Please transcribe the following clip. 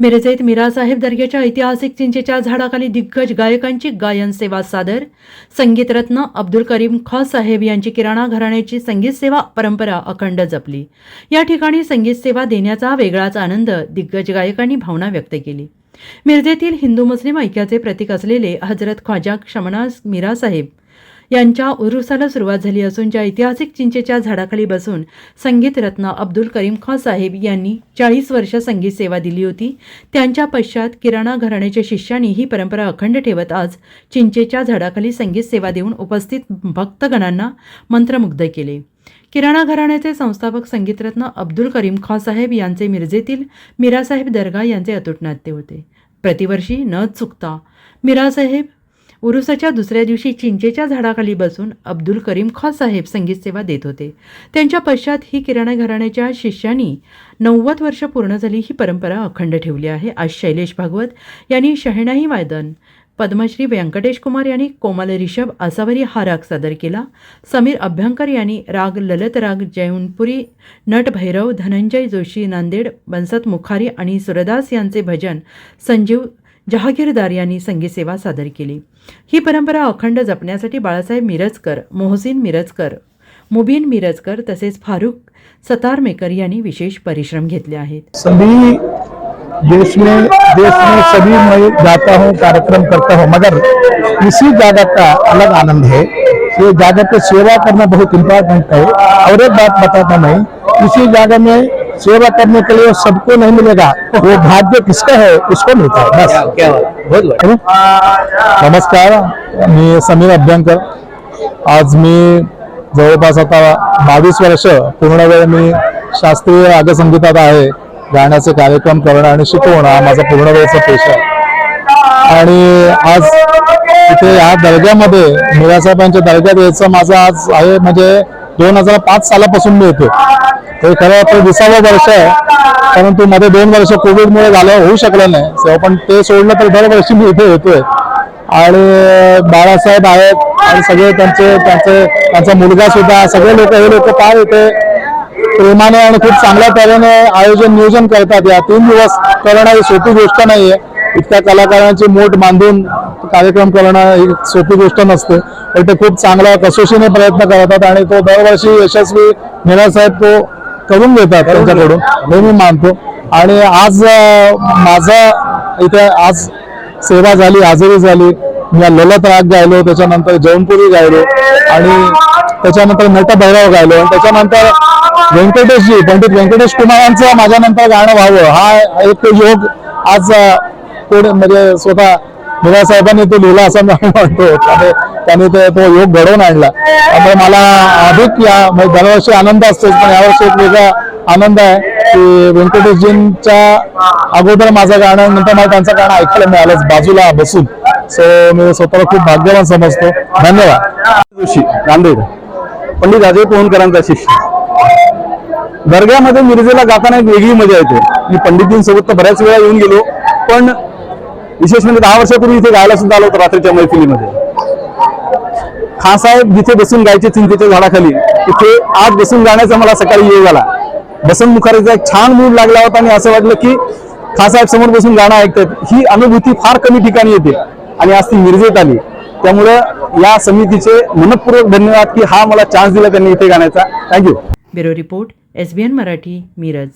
मिरजेत मीरासाहेब दर्ग्याच्या ऐतिहासिक चिंचेच्या झाडाखाली दिग्गज गायकांची गायन सेवा सादर. संगीतरत्न अब्दुल करीम खॉ साहेब यांची किराणा घराण्याची संगीत सेवा परंपरा अखंड जपली. या ठिकाणी संगीत सेवा देण्याचा वेगळाच आनंद दिग्गज गायकांनी भावना व्यक्त केली. मिरजेतील हिंदू मुस्लिम ऐक्याचे प्रतीक असलेले हजरत ख्वाजा क्षमनाज मीरासाहेब यांच्या उरुसाला सुरुवात झाली असून ज्या ऐतिहासिक चिंचेच्या झाडाखाली बसून संगीतरत्न अब्दुल करीम खान साहेब यांनी चाळीस वर्ष संगीत सेवा दिली होती त्यांच्या पश्चात किराणा घराण्याच्या शिष्यांनी ही परंपरा अखंड ठेवत आज चिंचेच्या झाडाखाली संगीत सेवा देऊन उपस्थित भक्तगणांना मंत्रमुग्ध केले. किराणा घराण्याचे संस्थापक संगीतरत्न अब्दुल करीम खान साहेब यांचे मिरजेतील मीरासाहेब दर्गा यांचे अतूट नाते होते. प्रतिवर्षी न चुकता मीरासाहेब उरुसाच्या दुसऱ्या दिवशी चिंचेच्या झाडाखाली बसून अब्दुल करीम खान साहेब संगीत सेवा देत होते. त्यांच्या पश्चात ही किराणा घराण्याच्या शिष्यांनी नव्वद वर्ष पूर्ण झाली ही परंपरा अखंड ठेवली आहे. आज शैलेश भागवत यांनी शहनाई वादन पद्मश्री व्यंकटेश कुमार यांनी कोमल रिषभ आसावरी हा राग सादर केला. समीर अभ्यंकर यांनी राग ललत राग जैनपुरी नट भैरव धनंजय जोशी नांदेड बन्सत मुखारी आणि सुरदास यांचे भजन संजीव जहागीरदार यांनी संगीत सेवा सादर केली. ही परंपरा अखंड जपण्यासाठी बाळासाहेब मिरजकर मोहसिन मिरजकर मुबीन मिरजकर तसेच फारुख सतारमेकर यांनी विशेष परिश्रम घेतले आहेत. सभी देश में देश में सभी मैं जाता हूँ कार्यक्रम करता हूँ मगर इसी जागा का अलग आनंद है। ये जगह पे सेवा करना बहुत इम्पोर्टेंट है। और एक बात बताता मैं इसी जगह में सेवा करने के लिए सबको नहीं मिलेगा। वो भाग्य किसका है उसको मिलता है बस। क्या बहुत. नमस्कार मी समीर अभ्यंकर। आज मी जवळपास आता बावीस वर्ष पूर्ण वेळ मी शास्त्रीय रागसंगीतात आहे गाण्याचे कार्यक्रम करणं आणि शिकवणं हा माझा पूर्ण वेळचा पेशा आहे. आणि आज इथे या दर्ग्यामध्ये मिरासाहेबांच्या दर्ग्यात यायचं माझं आज आहे म्हणजे दोन हजार पाच सालापासून मी येतो ते खरं आपलं विसावं वर्ष आहे. परंतु मध्ये दोन वर्ष कोविडमुळे झालं होऊ शकलं नाही. पण ते सोडलं तर दरवर्षी मी इथे येतोय. आणि बाळासाहेब आहेत आणि सगळे त्यांचे त्यांचे त्यांचा मुलगा सुद्धा सगळे लोक हे लोक काय इथे प्रेमाने आणि खूप चांगल्या तऱ्हेने आयोजन नियोजन करतात. या तीन दिवस करणं ही सोपी गोष्ट नाहीये. इतक्या कलाकारांची मोठ बांधून कार्यक्रम करणं ही सोपी गोष्ट नसते. पण ते खूप चांगल्या कसोशीने प्रयत्न करतात आणि तो दरवर्षी यशस्वी साहेब तो करून घेतात त्यांच्याकडून. हे मी मानतो. आणि आज माझा इथे आज सेवा झाली हजेरी झाली. मी ललत राग गायलो त्याच्यानंतर जौनपुरी गायलो आणि त्याच्यानंतर नट भैरव गायलो. आणि त्याच्यानंतर व्यंकटेशजी पंडित व्यंकटेश कुमारांचं माझ्यानंतर गाणं व्हावं. हा एक योग आज कोणी म्हणजे स्वतः मिरा साहेबांनी तो लिहिला असं मला म्हणतो त्याने त्याने तो योग घडवून आणला. त्यामुळे मला अधिक या म्हणजे दरवर्षी आनंद असतोच पण यावर्षी एक वेगळा आनंद आहे की व्यंकटेशजींच्या अगोदर माझं गाणं नंतर मला त्यांचं गाणं ऐकायला मिळालंच बाजूला बसून. सो मी स्वतःला खूप भाग्यवान समजतो. धन्यवाद. जोशी नांदेड. पंडित अजय पोहनकरांचा शिष्य. दर्ग्यामध्ये मिरजेला जाताना एक वेगळी मजा येते. मी पंडितींसोबत तर बऱ्याच वेळा येऊन गेलो पण विशेष म्हणजे दहा वर्षापूर्वी इथे गायला सुद्धा आलो होतो रात्रीच्या मैफिलीमध्ये. खासाहेब जिथे बसून गायचे चिंतेच्या झाडाखाली तिथे आज बसून गाण्याचा मला सकाळी योग आला बसंत मुखर्जीचा एक छान मूड लागला होता आणि असं वाटलं की खासाहेब समोर बसून गाणं ऐकतात ही अनुभूती फार कमी ठिकाणी येते आणि आज ती मिरजेत आली. त्यामुळं या समितीचे मनपूर्वक धन्यवाद की हा मला चान्स दिला त्यांनी इथे गाण्याचा. Thank you bureau report S Marathi Miraj.